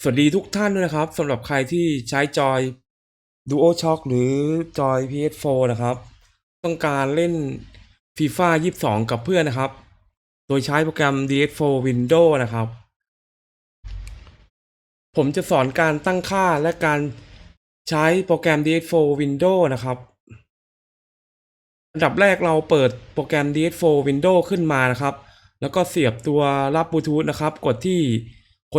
สวัสดีทุกท่านด้วยนะครับสำหรับใครที่ใช้จอย DualShock หรือจอย PS4 นะครับ ต้องการเล่น FIFA 22 กับเพื่อนนะครับ โดยใช้โปรแกรม DS4 Windows นะครับ ผมจะสอนการตั้งค่าและการใช้โปรแกรม DS4 Windows นะครับอันดับแรกเราเปิดโปรแกรม DS4 Windows ขึ้นมานะครับ แล้วก็เสียบตัวรับบลูทูธนะครับ กดที่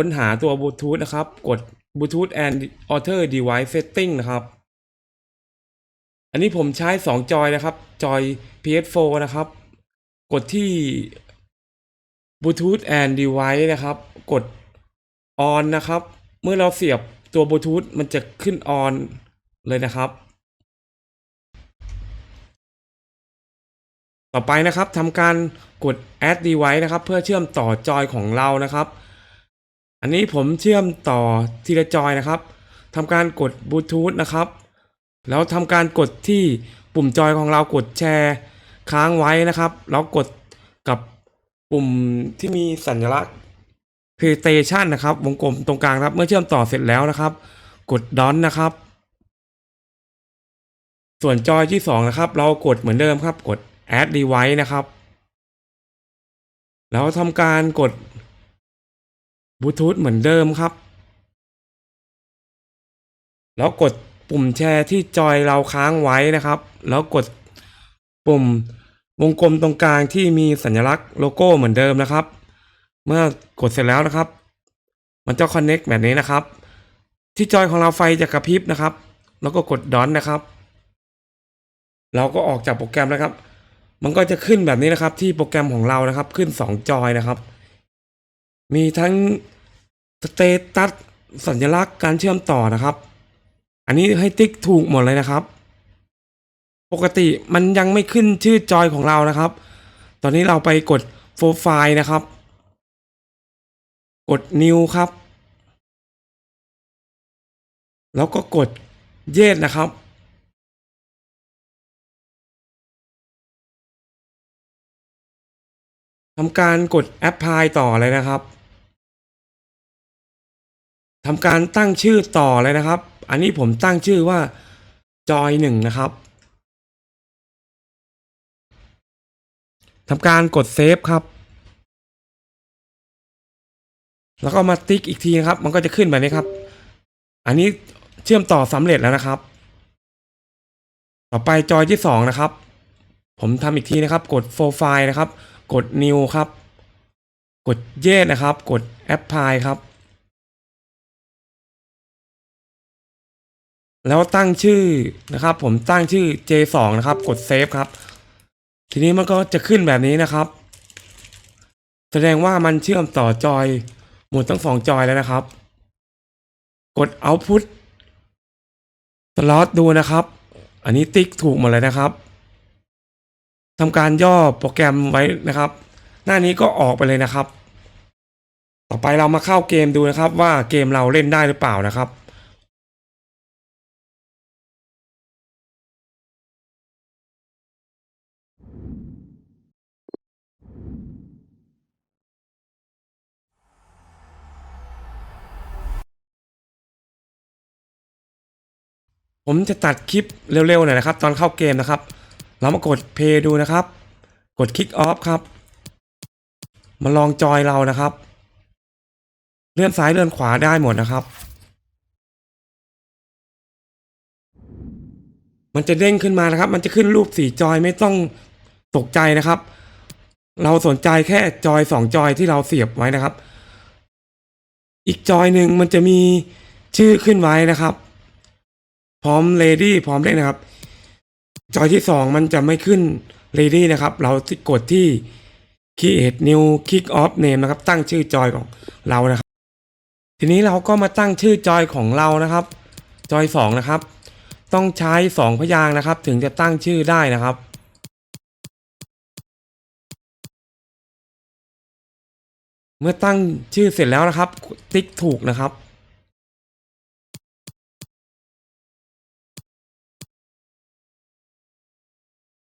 ค้นหาตัวบลูทูธนะครับ กด Bluetooth and Alter Device Setting นะครับ อันนี้ผมใช้ 2 จอยนะครับ จอย PS4 นะครับ กดที่ Bluetooth and Device นะครับ กด On นะครับ เมื่อเราเสียบตัวบลูทูธมันจะขึ้น On เลยนะครับ ต่อไปนะครับทำการกด add device นะครับ เพื่อเชื่อมต่อจอยของเรานะครับ อันนี้ผมเชื่อมต่อทีละจอยนะครับทำการกดบลูทูธนะครับ แล้วทำการกดที่ปุ่มจอยของเรากดแชร์ค้างไว้นะครับ แล้วกดกับปุ่มที่มีสัญลักษณ์ PlayStation นะครับ วงกลมตรงกลางครับ เมื่อเชื่อมต่อเสร็จแล้วนะครับ กดดอนนะครับ ส่วนจอยที่ 2 นะครับ เรากดเหมือนเดิมครับ กด add device นะครับ แล้วทำการกด บลูทูธเหมือนเดิมครับ แล้วกดปุ่มแชร์ที่จอยเราค้างไว้นะครับ แล้วกดปุ่มวงกลมตรงกลางที่มีสัญลักษณ์โลโก้เหมือนเดิมนะครับ เมื่อกดเสร็จแล้วนะครับ มันจะ connect แบบนี้นะครับ ที่จอยของเราไฟจะกระพริบนะครับ แล้วก็กดดอนนะครับ เราก็ออกจากโปรแกรมแล้วครับ มันก็จะขึ้นแบบนี้นะครับ ที่โปรแกรมของเรานะครับ ขึ้น 2 จอยนะครับ มีทั้งสเตตัสสัญลักษณ์การเชื่อมต่อนะครับ อันนี้ให้ติ๊กถูกหมดเลยนะครับ ปกติมันยังไม่ขึ้นชื่อจอยของเรานะครับ ตอนนี้เราไปกดโฟไฟล์นะครับ กด new ครับ แล้วก็กดเย s นะครับ ทำการกด apply ต่อเลยนะครับ ทำการตั้งชื่อต่อเลยนะครับ อันนี้ผมตั้งชื่อว่าจอยหนึ่งนะครับทำการกดเซฟครับ แล้วก็มาติ๊กอีกทีนะครับ มันก็จะขึ้นแบบนี้ครับ อันนี้เชื่อมต่อสำเร็จแล้วนะครับ ต่อไปจอยที่สองนะครับ ผมทำอีกทีนะครับ กดโฟลไฟล์นะครับ กด new ครับ กดเย s นะครับ กด apply ครับ แล้วตั้งชื่อนะครับ ผมตั้งชื่อ J2 นะครับ กดเซฟครับ ทีนี้มันก็จะขึ้นแบบนี้นะครับ แสดงว่ามันเชื่อมต่อจอยหมดทั้งสองจอยแล้วนะครับ กด output สล็อตดูนะครับ อันนี้ติ๊กถูกหมดเลยนะครับทำการย่อโปรแกรมไว้นะครับ หน้านี้ก็ออกไปเลยนะครับ ต่อไปเรามาเข้าเกมดูนะครับ ว่าเกมเราเล่นได้หรือเปล่านะครับ ผมจะตัดคลิปเร็วๆหน่อยนะครับ ตอนเข้าเกมนะครับ เรามากดเพย์ดูนะครับ กดคลิกออฟครับ มาลองจอยเรานะครับ เลื่อนซ้ายเลื่อนขวาได้หมดนะครับ มันจะเด้งขึ้นมานะครับ มันจะขึ้นรูปสีจอยไม่ต้องตกใจนะครับ เราสนใจแค่จอยสองจอยที่เราเสียบไว้นะครับ อีกจอยหนึ่งมันจะมีชื่อขึ้นไว้นะครับ พร้อม Lady พร้อมเล่นนะครับ จอยที่สองมันจะไม่ขึ้น Lady นะครับ เรากดที่ Create New Kick Off Name นะครับ ตั้งชื่อจอยของเรานะครับ ทีนี้เราก็มาตั้งชื่อจอยของเรานะครับ จอยสองนะครับ ต้องใช้สองพยางค์นะครับ ถึงจะตั้งชื่อได้นะครับเมื่อตั้งชื่อเสร็จแล้วนะครับ ติ๊กถูกนะครับ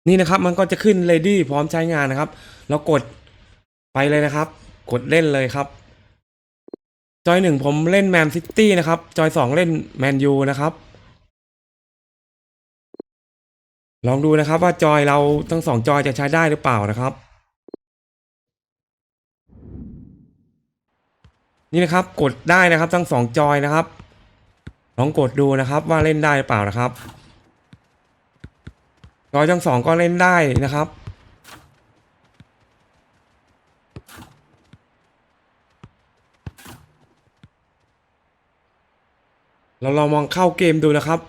นี่นะครับมันก็จะขึ้น ready พร้อมใช้งานนะครับแล้วกดไปเลยนะครับ กดเล่นเลยครับ จอยหนึ่งผมเล่นแมนซิตี้นะครับ จอยสองเล่นแมนยูนะครับ ลองดูนะครับว่าจอยเราทั้งสองจอยจะใช้ได้หรือเปล่านะครับ นี่นะครับกดได้นะครับทั้งสองจอยนะครับ ลองกดดูนะครับว่าเล่นได้หรือเปล่านะครับ จอยทั้งสองก็เล่นได้นะครับ เราลองมองเข้าเกมดูนะครับ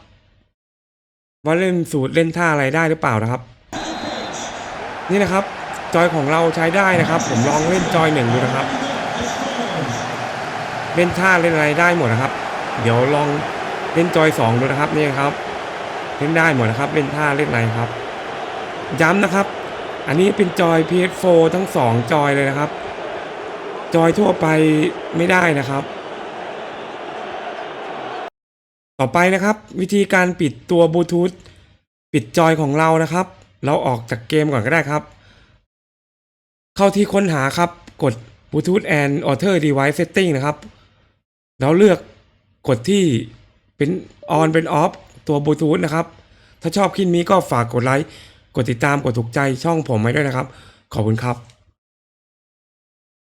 ว่าเล่นสูตรเล่นท่าอะไรได้หรือเปล่านะครับ นี่นะครับ จอยของเราใช้ได้นะครับ ผมลองเล่นจอยหนึ่งดูนะครับ เล่นท่าเล่นอะไรได้หมดนะครับ เดี๋ยวลองเล่นจอยสองดูนะครับนี่ครับ เล่นได้หมดนะครับ เล่นท่าเล่นอะไรครับ ย้ำนะครับ อันนี้เป็นจอย PS4 ทั้งสองจอยเลยนะครับ จอยทั่วไปไม่ได้นะครับ ต่อไปนะครับ วิธีการปิดตัวบลูทูธปิดจอยของเรานะครับ เราออกจากเกมก่อนก็ได้ครับ เข้าที่ค้นหาครับ กด Bluetooth and Other Device Setting นะครับ แล้วเลือกกดที่เป็น on เป็น off ตัวบลูทูธนะครับ ถ้าชอบคลิปนี้ก็ฝากกดไลค์ กดติดตาม กดถูกใจช่องผมไว้ด้วยนะครับ ขอบคุณครับ